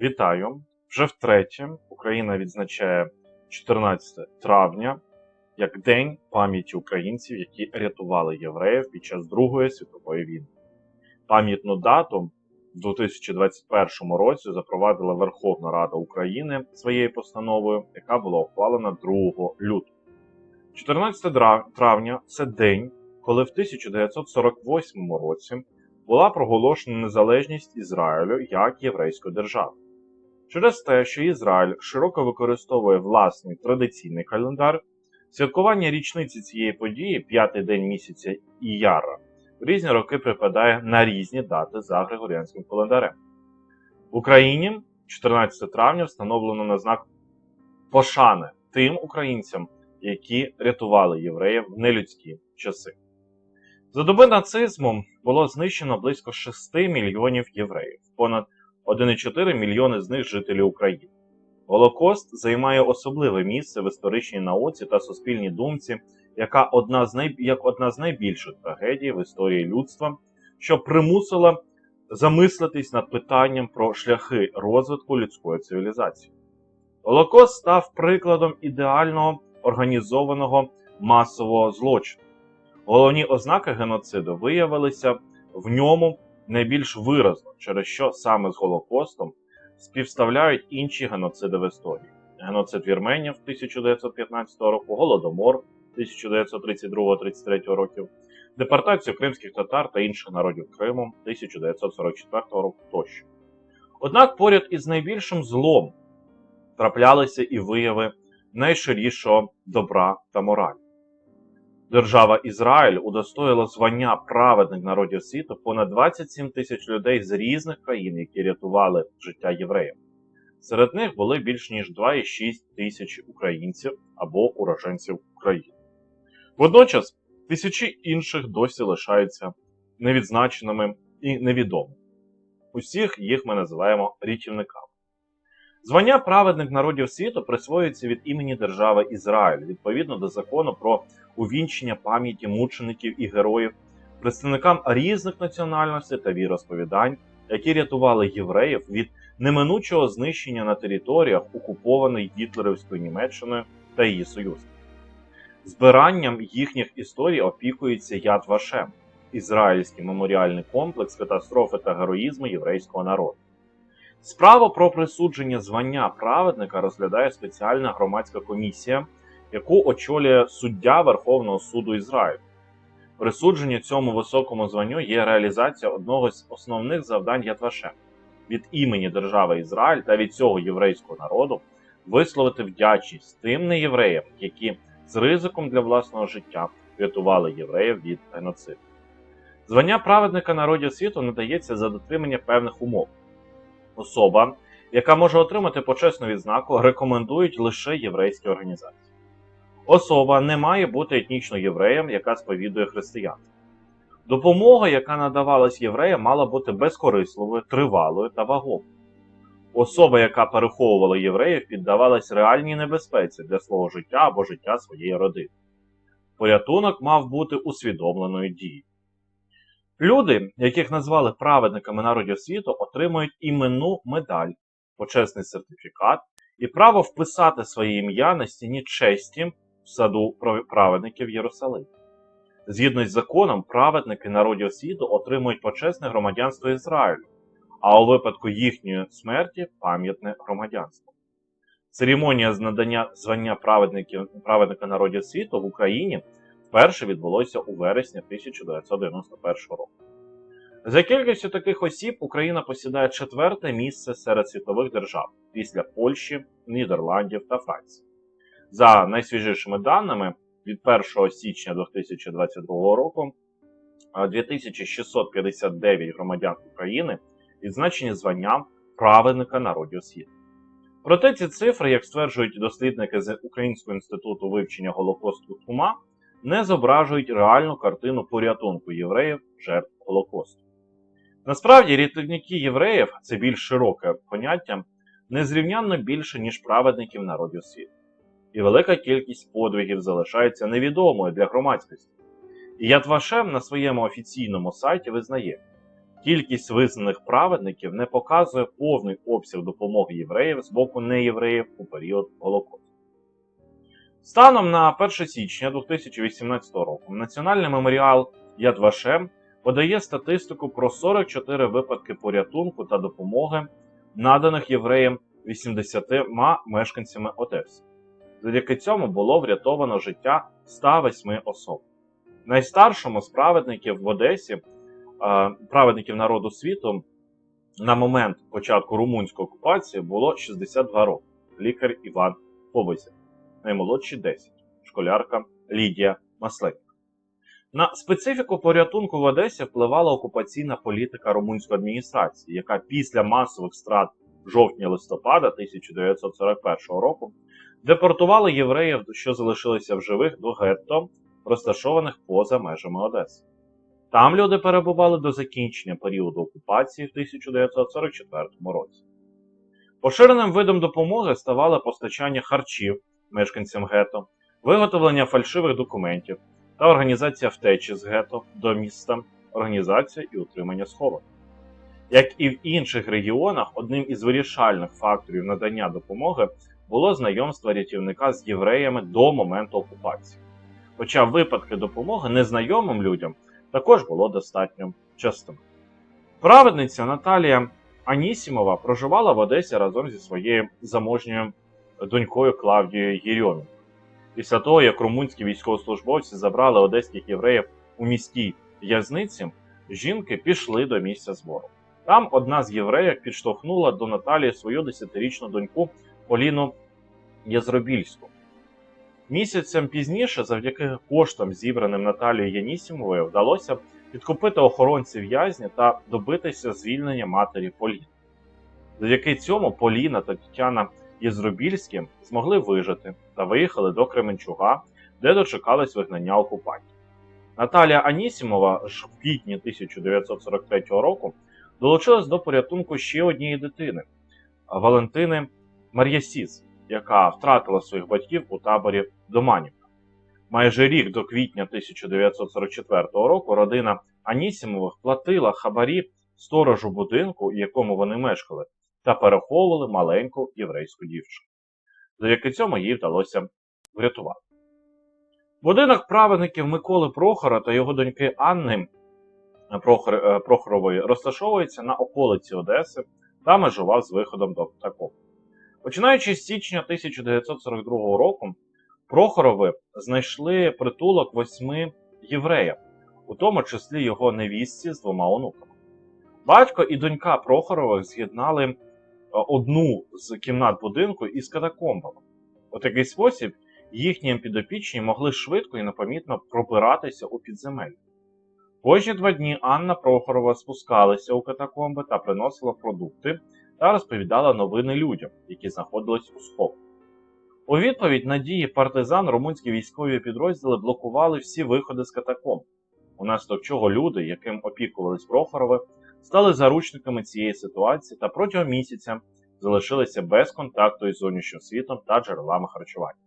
Вітаю! Вже втретє Україна відзначає 14 травня як День пам'яті українців, які рятували євреїв під час Другої світової війни. Пам'ятну дату в 2021 році запровадила Верховна Рада України своєю постановою, яка була ухвалена 2 лютого. 14 травня це день, коли в 1948 році була проголошена незалежність Ізраїлю як єврейської держави. Через те, що Ізраїль широко використовує власний традиційний календар, святкування річниці цієї події, п'ятий день місяця Іяра, в різні роки припадає на різні дати за григоріанським календарем. В Україні 14 травня встановлено на знак пошани тим українцям, які рятували євреїв в нелюдські часи. За доби нацизму було знищено близько 6 мільйонів євреїв, понад 1,4 мільйони з них жителі України. Голокост займає особливе місце в історичній науці та суспільній думці, яка одна з най... як одна з найбільших трагедій в історії людства, що примусила замислитись над питанням про шляхи розвитку людської цивілізації. Голокост став прикладом ідеального організованого масового злочину. Головні ознаки геноциду виявилися в ньому найбільш виразно, через що саме з Голокостом співставляють інші геноциди в історії: геноцид вірменів 1915 року, Голодомор 1932-33 років, депортацію кримських татар та інших народів Криму 1944 року тощо. Однак поряд із найбільшим злом траплялися і вияви найширішого добра та моралі. Держава Ізраїль удостоїла звання праведних народів світу понад 27 тисяч людей з різних країн, які рятували життя євреїв. Серед них були більш ніж 2,6 тисячі українців або уроженців України. Водночас тисячі інших досі лишаються невідзначеними і невідомими. Усіх їх ми називаємо рятівниками. Звання праведних народів світу присвоюється від імені держави Ізраїль відповідно до закону про увінчення пам'яті мучеників і героїв, представникам різних національностей та віросповідань, які рятували євреїв від неминучого знищення на територіях, окупованих гітлерівською Німеччиною та її союзниками. Збиранням їхніх історій опікується Яд Вашем, ізраїльський меморіальний комплекс катастрофи та героїзму єврейського народу. Справу про присудження звання праведника розглядає спеціальна громадська комісія, яку очолює суддя Верховного суду Ізраїлю. Присудження цьому високому званню є реалізація одного з основних завдань Ятвашем від імені держави Ізраїль та від цього єврейського народу висловити вдячність тим неєвреям, які з ризиком для власного життя рятували євреїв від геноциду. Звання праведника народів світу надається за дотримання певних умов. Особа, яка може отримати почесну відзнаку, рекомендують лише єврейські організації. Особа не має бути етнічно євреєм, яка сповідує християнство. Допомога, яка надавалась євреям, мала бути безкорисливою, тривалою та вагомою. Особа, яка переховувала євреїв, піддавалась реальній небезпеці для свого життя або життя своєї родини. Порятунок мав бути усвідомленою дією. Люди, яких назвали праведниками народів світу, отримують іменну медаль, почесний сертифікат і право вписати своє ім'я на стіні честі в саду праведників Єрусалиму. Згідно з законом, праведники народів світу отримують почесне громадянство Ізраїлю, а у випадку їхньої смерті пам'ятне громадянство. Церемонія з надання звання праведників, праведника народів світу в Україні вперше відбулося у вересні 1991 року. За кількістю таких осіб Україна посідає четверте місце серед світових держав після Польщі, Нідерландів та Франції. За найсвіжішими даними від 1 січня 2022 року 2659 громадян України відзначені званням праведника народів світу. Проте ці цифри, як стверджують дослідники з Українського інституту вивчення Голокосту ТУМА, не зображують реальну картину порятунку євреїв жертв Голокосту. Насправді, рятівники євреїв це більш широке поняття, незрівнянно більше, ніж праведників народів світу. І велика кількість подвигів залишається невідомою для громадськості. І Ятвашем на своєму офіційному сайті визнає, кількість визнаних праведників не показує повний обсяг допомоги євреїв з боку неєвреїв у період Голокосту. Станом на 1 січня 2018 року Національний меморіал Яд Вашем подає статистику про 44 випадки порятунку та допомоги, наданих євреям 80 мешканцями Одеси. Завдяки цьому було врятовано життя 108 особ. Найстаршому з праведників в Одесі, праведників народу світу, на момент початку румунської окупації було 62 роки. Лікар Іван Побезя. Наймолодші 10, школярка Лідія Масленко. На специфіку порятунку в Одесі впливала окупаційна політика румунської адміністрації, яка після масових страт жовтня-листопада 1941 року депортувала євреїв, що залишилися в живих до гетто, розташованих поза межами Одеси. Там люди перебували до закінчення періоду окупації в 1944 році. Поширеним видом допомоги ставало постачання харчів мешканцям гетто, виготовлення фальшивих документів та організація втечі з гетто до міста, організація і утримання сховок. Як і в інших регіонах, одним із вирішальних факторів надання допомоги було знайомство рятівника з євреями до моменту окупації. Хоча випадки допомоги незнайомим людям також було достатньо частими. Праведниця Наталія Анісімова проживала в Одесі разом зі своєю заможньою донькою Клавдією Єрьоміною. Після того, як румунські військовослужбовці забрали одеських євреїв у міській в'язниці, жінки пішли до місця збору. Там одна з євреїв підштовхнула до Наталії свою десятирічну доньку Поліну Єзробільську. Місяцем пізніше, завдяки коштам, зібраним Наталією Янісімовою, вдалося підкупити охоронців в'язні та добитися звільнення матері Поліни. Завдяки цьому Поліна та Тетяна Єзробільські змогли вижити та виїхали до Кременчуга, де дочекались вигнання окупантів. Наталія Анісімова ж в квітні 1943 року долучилась до порятунку ще однієї дитини Валентини Мар'ясіс, яка втратила своїх батьків у таборі Доманівка. Майже рік до квітня 1944 року родина Анісімових платила хабарі сторожу будинку, в якому вони мешкали, та переховували маленьку єврейську дівчину. Завдяки цьому їй вдалося врятувати. Будинок праведників Миколи Прохора та його доньки Анни Прохор, е, Прохорової розташовується на околиці Одеси та межував з виходом до Птаков. Починаючи з січня 1942 року, Прохорови знайшли притулок восьми євреїв, у тому числі його невістці з двома онуками. Батько і донька Прохорових з'єднали е, одну з кімнат будинку із катакомбами. У такий спосіб їхні підопічні могли швидко і непомітно пробиратися у підземелля. Кожні два дні Анна Прохорова спускалася у катакомби та приносила продукти та розповідала новини людям, які знаходились у сховку. У відповідь на дії партизан румунські військові підрозділи блокували всі виходи з катакомб, унаслідок чого люди, яким опікувались Прохорови, стали заручниками цієї ситуації та протягом місяця залишилися без контакту із зовнішнім світом та джерелами харчування.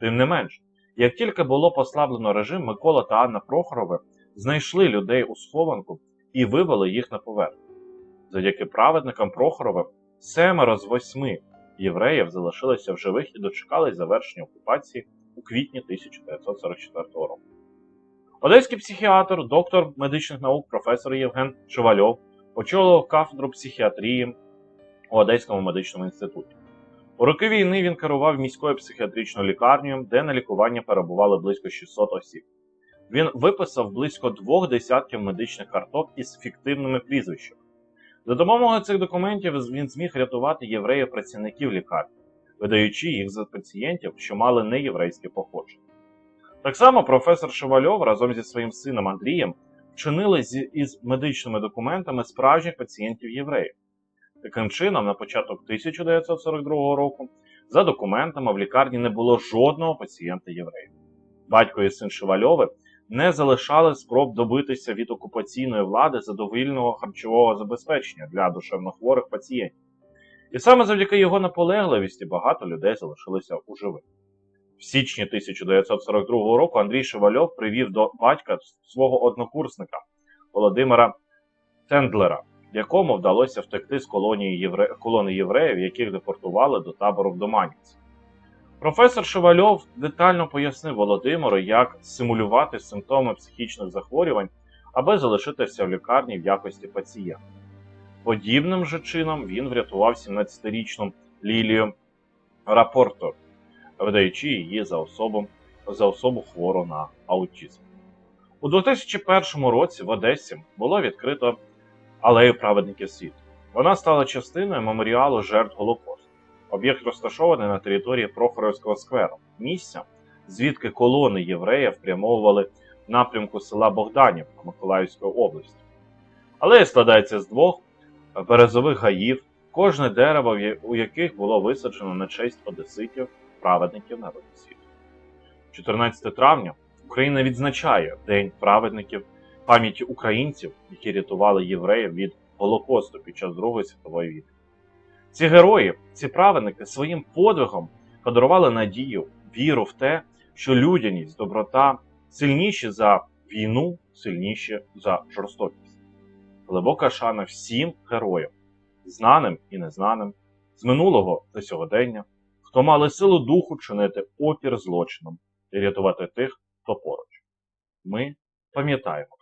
Тим не менш, як тільки було послаблено режим, Микола та Анна Прохорови знайшли людей у схованку і вивели їх на поверхню. Завдяки праведникам Прохоровим семеро з восьми євреїв залишилися в живих і дочекались завершення окупації у квітні 1944 року. Одеський психіатр, доктор медичних наук, професор Євген Шевальов очолив кафедру психіатрії у Одеському медичному інституті. У роки війни він керував міською психіатричною лікарнею, де на лікування перебували близько 600 осіб. Він виписав близько двох десятків медичних карток із фіктивними прізвищами. За допомогою цих документів він зміг рятувати євреїв працівників лікарні, видаючи їх за пацієнтів, що мали неєврейське походження. Так само професор Шевальов разом зі своїм сином Андрієм вчинили з, із медичними документами справжніх пацієнтів євреїв. Таким чином, на початок 1942 року, за документами в лікарні не було жодного пацієнта єврея. Батько і син Шевальови не залишали спроб добитися від окупаційної влади задовільного харчового забезпечення для душевнохворих пацієнтів. І саме завдяки його наполегливості багато людей залишилися у живих. В січні 1942 року Андрій Шевальов привів до батька свого однокурсника Володимира Тендлера, якому вдалося втекти з колонії євре... колони євреїв, яких депортували до табору в Доманівці. Професор Шевальов детально пояснив Володимиру, як симулювати симптоми психічних захворювань, аби залишитися в лікарні в якості пацієнта. Подібним же чином він врятував 17-річну Лілію Рапорто, видаючи її за особу, за особу хвору на аутизм. У 2001 році в Одесі було відкрито алею праведників світу. Вона стала частиною меморіалу жертв Голокосту. Об'єкт розташований на території Прохоровського скверу, місця, звідки колони євреїв прямовували напрямку села Богданівка Миколаївської області. Алея складається з двох березових гаїв, кожне дерево, у яких було висаджено на честь одеситів, праведників народу світу. 14 травня Україна відзначає День праведників пам'яті українців, які рятували євреїв від Голокосту під час Другої світової війни. Ці герої, ці праведники своїм подвигом подарували надію, віру в те, що людяність, доброта сильніші за війну, сильніші за жорстокість. Глибока шана всім героям, знаним і незнаним, з минулого та сьогодення, хто мали силу духу чинити опір злочинам і рятувати тих, хто поруч. Ми пам'ятаємо